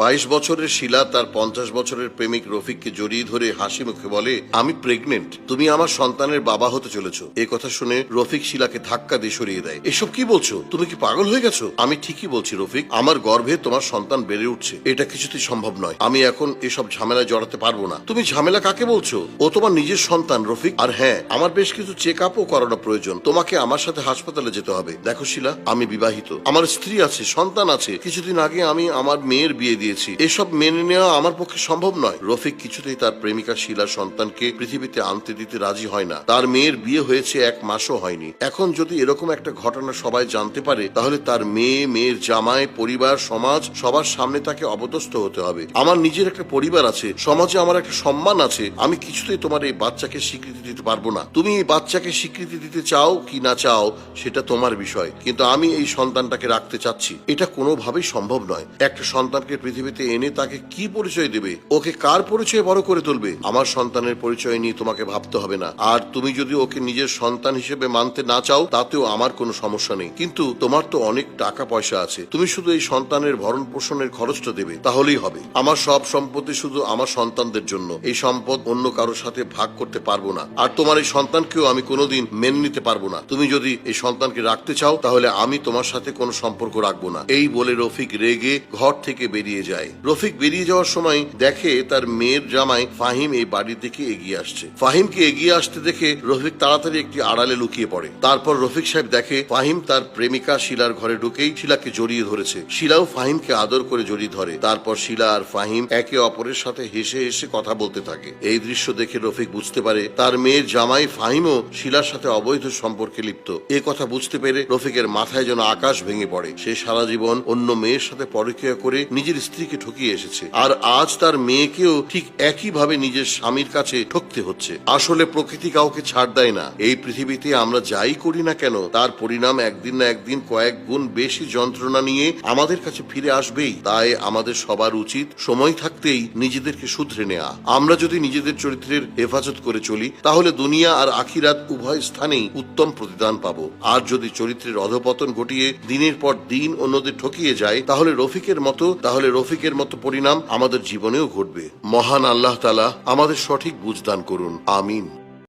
বাইশ বছরের শিলা তার পঞ্চাশ বছরের প্রেমিক রফিককে জড়িয়ে ধরে হাসি মুখে বলে, আমি প্রেগনেন্ট তুমি আমার সন্তানের বাবা হতে চলেছো। এ কথা শুনে রফিক শিলাকে ধাক্কা দিয়ে সরিয়ে দেয়। এসব কি বলছো? তুমি কি পাগল হয়ে গেছো? আমি ঠিকই বলছি রফিক, আমার গর্ভে তোমার সন্তান বেড়ে উঠছে। এটা কিছুতেই সম্ভব নয়। আমি এখন এসব ঝামেলায় জড়াতে পারব না। তুমি ঝামেলা কাকে বলছো? ও তোমার নিজের সন্তান, রফিক। আর হ্যাঁ আমার বেশ কিছু চেক আপও করানো প্রয়োজন। তোমাকে আমার সাথে হাসপাতালে যেতে হবে। দেখো শিলা, আমি বিবাহিত। আমার স্ত্রী আছে, সন্তান আছে। কিছুদিন আগে আমি আমার মেয়ের বিয়ে দিয়েছি। এসব মেনে নেওয়া আমার পক্ষে সম্ভব নয়। রফিক কিছুতেই তার প্রেমিকা শিলার সন্তানকে পৃথিবীতে আনতে দিতে রাজি হয় না। তার মেয়ের বিয়ে হয়েছে এক মাসও হয়নি। এখন যদি এরকম একটা ঘটনা সবাই জানতে পারে, তাহলে তার মেয়ে, মেয়ের জামাই, পরিবার, সমাজ, সবার সামনে তাকে অবদস্থ হতে হবে। আমার নিজের একটা পরিবার আছে, সমাজে আমার একটা সম্মান আছে। আমি কিছুতেই তোমার এই বাচ্চাকে স্বীকৃতি দিতে পারব না। তুমি এই বাচ্চাকে স্বীকৃতি দিতে চাও কি না চাও, সেটা তোমার বিষয়। কিন্তু আমি এই সন্তানটাকে রাখতে চাচ্ছি। এটা কোনোভাবেই সম্ভব নয়। একটা সন্তানকে পৃথিবীতে এনে তাকে কি পরিচয় দেবে? ওকে কার পরিচয়ে বড় করে তুলবে? আমার সন্তানের পরিচয় নিয়ে তোমাকে ভাবতে হবে না। আর তুমি যদি ওকে নিজের সন্তান হিসেবে মানতে না চাও, তাতেও আমার কোনো সমস্যা নেই। কিন্তু তোমার তো অনেক টাকা পয়সা আছে। তুমি শুধু এই সন্তানের ভরণ পোষণের খরচটা দেবে। তাহলেই হবে। আমার সব সম্পত্তি শুধু আমার সন্তানদের জন্য। এই সম্পদ অন্য কারোর সাথে ভাগ করতে পারব না। আর তোমার এই সন্তানকেও আমি কোনোদিন মেনে নিতে পারব না। তুমি যদি এই সন্তানকে রাখতে চাও, তাহলে আমি তোমার সাথে কোনো সম্পর্ক রাখব না। এই বলে রফিক রেগে ঘর থেকে বেরিয়ে যায়। রফিক বেরিয়ে যাওয়ার সময় দেখে তার মেয়ের জামাই ফাহিম এই বাড়ির দিকে এগিয়ে আসছে। ফাহিমকে এগিয়ে আসতে দেখে রফিক তাড়াতাড়ি একটি আড়ালে লুকিয়ে পড়ে। তারপর রফিক সাহেব দেখে ফাহিম তার প্রেমিকা শিলার ঘরে ঢুকেই শিলাকে জড়িয়ে ধরেছে। শিলাও ফাহিমকে আদর করে জড়িয়ে ধরে। তারপর শিলা আর ফাহিম একে অপরের সাথে হেসে হেসে কথা বলতে থাকে। এই দৃশ্য দেখে রফিক বুঝতে পারে তার মেয়ের জামাই ফাহিমও শিলার সাথে অবৈধ সম্পর্কে লিপ্ত। এ কথা বুঝতে পেরে রফিকের মাথায় যেন আকাশ ভেঙে পড়ে। সে সারা জীবন অন্য মেয়ের সাথে পরকীয়া করে নিজের স্ত্রীকে ঠকিয়ে এসেছে। আর আজ তার মেয়েকেও ঠিক একই ভাবে নিজের স্বামীর কাছে ঠকতে হচ্ছে। আসলে প্রকৃতি কাউকে ছাড় দেয় না। এই পৃথিবীতে আমরা যাই করি না কেন, তার পরিণাম একদিন না একদিন কয়েক গুণ বেশি যন্ত্রণা নিয়ে আমাদের কাছে ফিরে আসবেই। তাই আমাদের সবার উচিত সময় থাকতেই নিজেদেরকে শুধরে নেওয়া আমরা যদি নিজেদের চরিত্রের হেফাজত করে চলি, তাহলে দুনিয়া আর আখিরাত উভয় স্থানেই উত্তম প্রতিদান পাবো। আর যদি চরিত্রের অধপতন ঘটিয়ে দিনের পর দিন অন্যদের ঠকিয়ে যায়, তাহলে রফিকের মতো, তাহলে রফিকের মতো পরিণাম আমাদের জীবনেও ঘটবে। মহান আল্লাহ তালা আমাদের সঠিক বুঝদান করুন। আমিন।